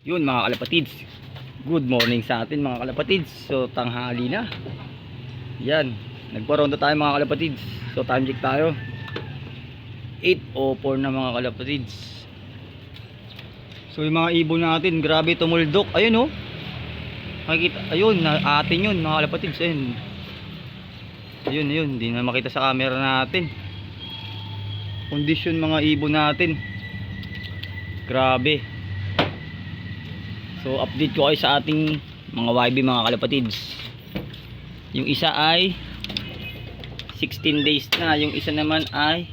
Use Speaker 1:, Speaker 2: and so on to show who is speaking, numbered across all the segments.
Speaker 1: Yun mga kalapatids. Good morning sa atin mga kalapatids. So tanghali na. Yan. Nagparonda tayo mga kalapatids. So time check tayo. 8.04 na mga kalapatids. So yung mga ibon natin, grabe tumuldok. Ayun oh. Makikita, ayun, atin yun mga kalapatids. Ayun. Ayun, ayun. Hindi na makita sa camera natin. Kondisyon mga ibon natin. Grabe. So update ko kayo sa ating mga YB mga kalapatids. Yung isa ay 16 days na, yung isa naman ay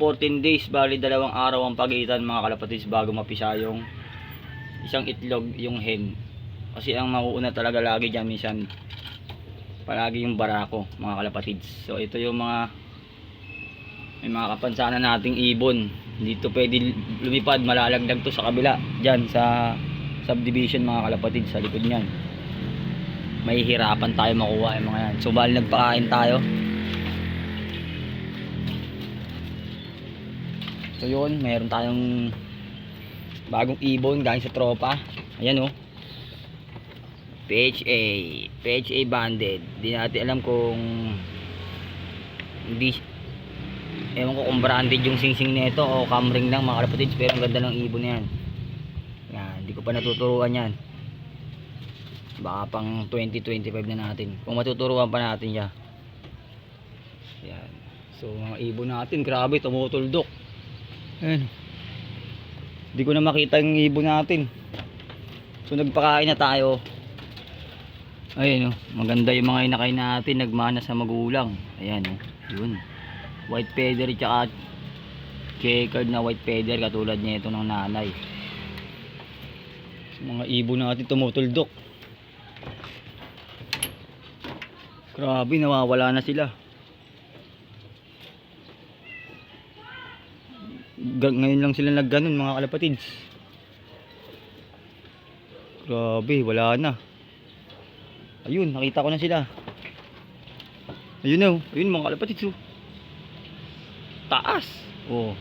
Speaker 1: 14 days, bali dalawang araw ang pagitan mga kalapatids bago mapisa yung isang itlog yung hen. Kasi ang mauuna talaga lagi dyan minsan palagi yung barako mga kalapatids. So ito yung mga may mga kapansanan nating ibon dito pwede lumipad malalagdag to sa kabila dyan sa subdivision mga kalapatid sa likod nyan may hirapan tayo makuha yung mga yan. So bali nagpakain tayo. So yun meron tayong bagong ibon galing sa tropa. Ayan oh. PHA PHA banded. Di natin alam kung hindi ewan ko kung branded yung singsing nito o camring lang mga kalapatids pero ang ganda ng ibon yan. Yan hindi ko pa natuturuan yan. Baka pang 2025 na natin. Kung matuturuan pa natin siya. Yan. So mga ibon natin grabe tumutuldok. Yan hindi ko na makita yung ibon natin. So nagpakain na tayo. Ayun oh, maganda yung mga inakay natin nagmana sa magulang. Ayan oh, yun white feather tsaka checkered na white feather katulad nito ng nanay. Mga ibon natin tumutuldok. Grabe nawawala na sila. Ga- ngayon lang sila nagganon mga kalapatids. Grabe wala na. Ayun nakita ko na sila. Ayun na oh. ayun mga kalapatids oh taas oh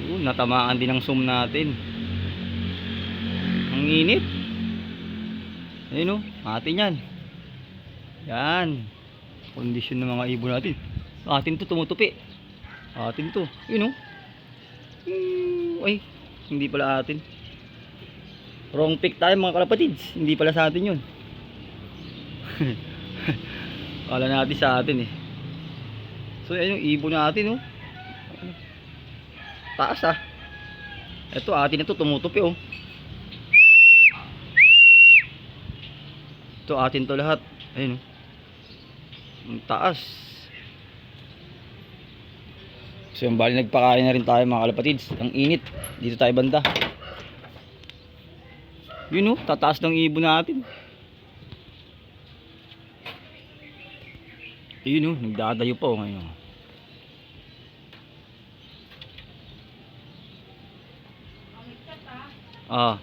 Speaker 1: yun natamaan din ang zoom natin. Ang init. Ayun oh. Atin yan. Yan. Kondisyon ng mga ibon natin. Atin to tumutupi. Atin to. Yun oh. Hmm, ay hindi pala atin. Wrong pick tayo mga kalapatids. Hindi pala sa atin yun. Kala natin sa atin eh. So yan yung ibon natin oh. Taas ah. Ito atin na to tumutupi oh. Ito atin to lahat. Ayun oh. Ang taas. So yung bali nagpakain na rin tayo mga kalapatids. Ang init. Dito tayo banda. Yun oh, tataas ng ibon natin. Yun oh, nagdadayo pa oh ngayon. Ah.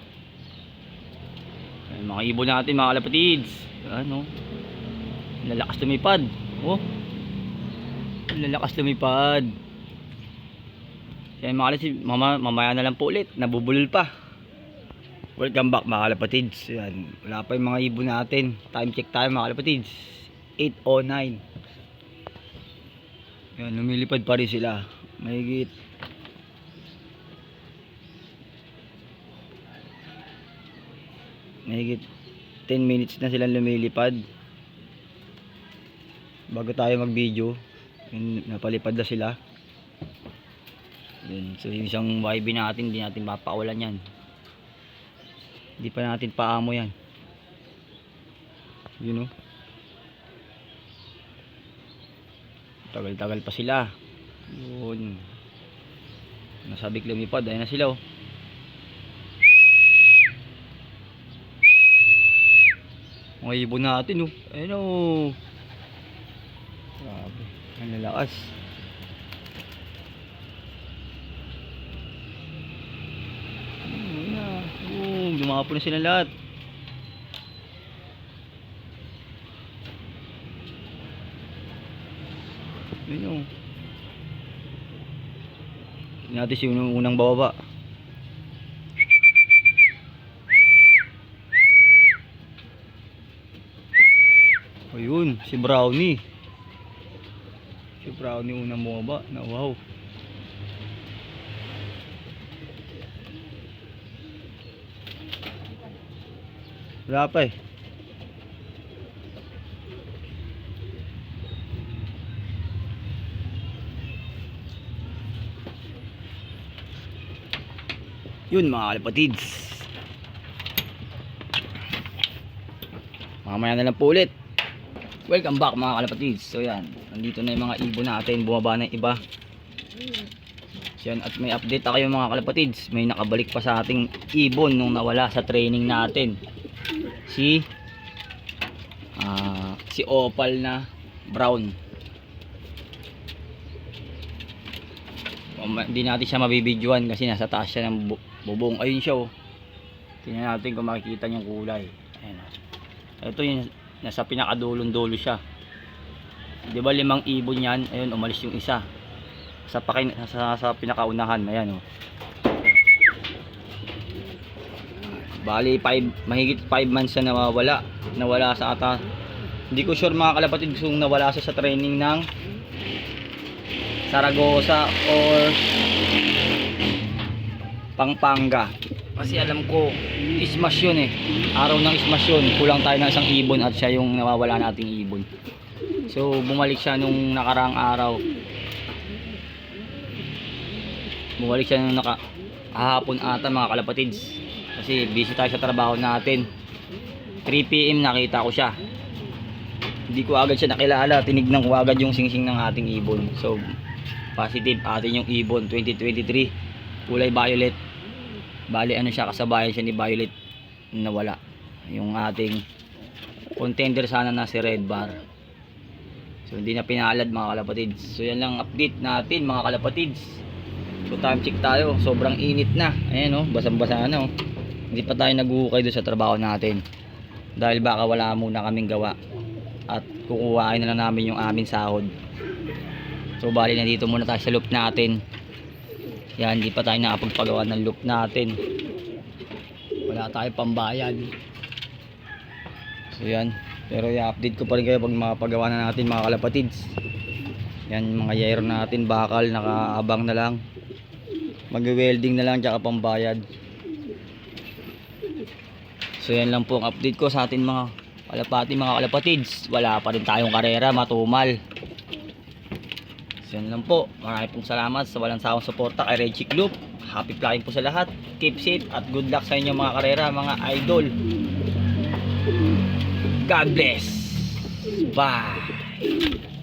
Speaker 1: Ay, mga ibon natin mga kalapatids. Ano? Lalakas lumipad. Oh. Lalakas lumipad. Yan mga kalapatids, mama, mamaya na lang po ulit. Nabubulol pa. Welcome back mga kalapatids. Yan. Wala pa yung mga ibon natin. Time check tayo mga kalapatids. 8.09. Yan, lumilipad pa rin sila. Mahigit mahigit 10 minutes na silang lumilipad. Bago tayo mag video napalipad na sila. Yun, so yung isang YB natin hindi natin mapakawalan yan. Hindi pa natin paamo yan. Yun o tagal tagal pa sila. Yun. Nasabik lumipad ayun na sila oh mga ibon natin oh. Ayun oh. Grabe. Ang lalakas. Oh. Dumapo na sila lahat. Ayun oh. Tingnan natin yung unang bababa Ayun, si Brownie. Si Brownie unang bumaba. Na wow. Wala pa eh. Yun mga kalapatids. Mamaya na lang po ulit. Welcome back mga kalapatids. So yan, nandito na yung mga ibon natin. Bumaba na yung iba. So yan, at may update tayo mga kalapatids. May nakabalik pa sa ating ibon nung nawala sa training natin. Si ah si Opal na brown. Hindi natin siya mabibidyoan kasi nasa taas siya ng bu- bubong. Ayun siya oh. Tingnan natin kung makikita yung kulay. Ayan oh. Ito yung nasa pinakadulong dulo siya. 'Di ba limang ibon 'yan? Ayun umalis yung isa. Sa pakin sa, sa pinakaunahan, ayan oh. Bali 5 mahigit 5 months na nawawala. Nawala sa ata. Hindi ko sure mga kalapatid kung nawala siya sa training ng Saragosa or Pampanga. Kasi alam ko, ismash yun eh. Araw ng ismash yun. Kulang tayo ng isang ibon at siya yung nawawala nating ibon. So, bumalik siya nung nakaraang araw. Bumalik siya nung naka hahapon ata mga kalapatids. Kasi busy tayo sa trabaho natin. 3pm nakita ko siya. Hindi ko agad siya nakilala. Tinignan ko agad yung singsing ng ating ibon. So, positive atin yung ibon 2023 kulay violet bali ano siya kasabayan siya ni violet na wala yung ating contender sana na si red bar. So hindi na pinalad mga kalapatids. So yan lang update natin mga kalapatids. So time check tayo. Sobrang init na. Ayan o basang basa na o hindi pa tayo naguhukay doon sa trabaho natin. Dahil baka wala muna kaming gawa. At kukuhain na lang namin yung aming sahod. So bali nandito muna tayo sa loop natin. Yan, hindi pa tayo nakapagpagawa ng loop natin. Wala tayo pambayad. So yan. Pero i-update ko pa rin kayo pag makapagawa na natin mga kalapatids. Yan mga yero natin bakal nakaabang na lang. Mag-welding na lang tsaka pambayad. So yan lang po ang update ko sa atin mga kalapati mga kalapatids. Wala pa rin tayong karera matumal. So yun lang po. Maraming pong salamat sa walang sawang suporta kay Reggie Club. Happy flying po sa lahat. Keep safe at good luck sa inyo mga karera, mga idol. God bless. Bye.